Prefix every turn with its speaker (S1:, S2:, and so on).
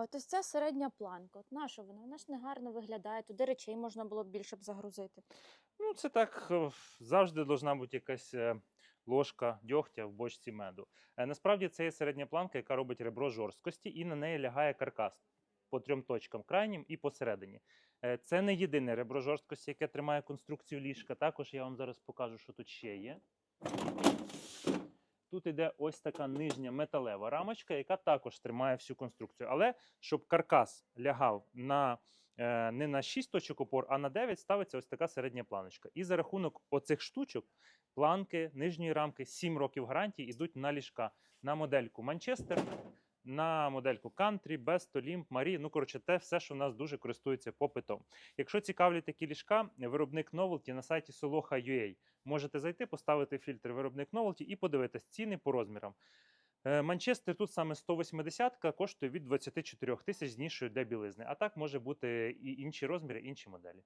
S1: От ось ця середня планка, от наша вона? Вона ж не гарно виглядає, туди речей можна було б більше б загрузити.
S2: Ну, це так е, завжди должна бути якась е, ложка дьогтя в бочці меду. Е, Насправді це є середня планка, яка робить ребро жорсткості, і на неї лягає каркас по трьом точкам крайнім і посередині. Це не єдине ребро жорсткості, яке тримає конструкцію ліжка. Також я вам зараз покажу, що тут ще є. Тут іде ось така нижня металева рамочка, яка також тримає всю конструкцію. Але щоб каркас лягав на, е, не на 6 точок опор, а на 9, ставиться ось така середня планочка. І за рахунок оцих штучок, планки, нижньої рамки, 7 років гарантії йдуть на ліжка на модельку Манчестер, на модельку Country, Best, Olymp, Marie. Ну, коротше, те все, що в нас дуже користується попитом. Якщо цікавлять такі ліжка, виробник Novelty на сайті Soloha.ua. Можете зайти, поставити фільтр виробник Novelty і подивитись ціни по розмірам. Е, Манчестер тут саме 180 коштує від 24 тисяч з нішою для білизни. А так може бути і інші розміри, інші моделі.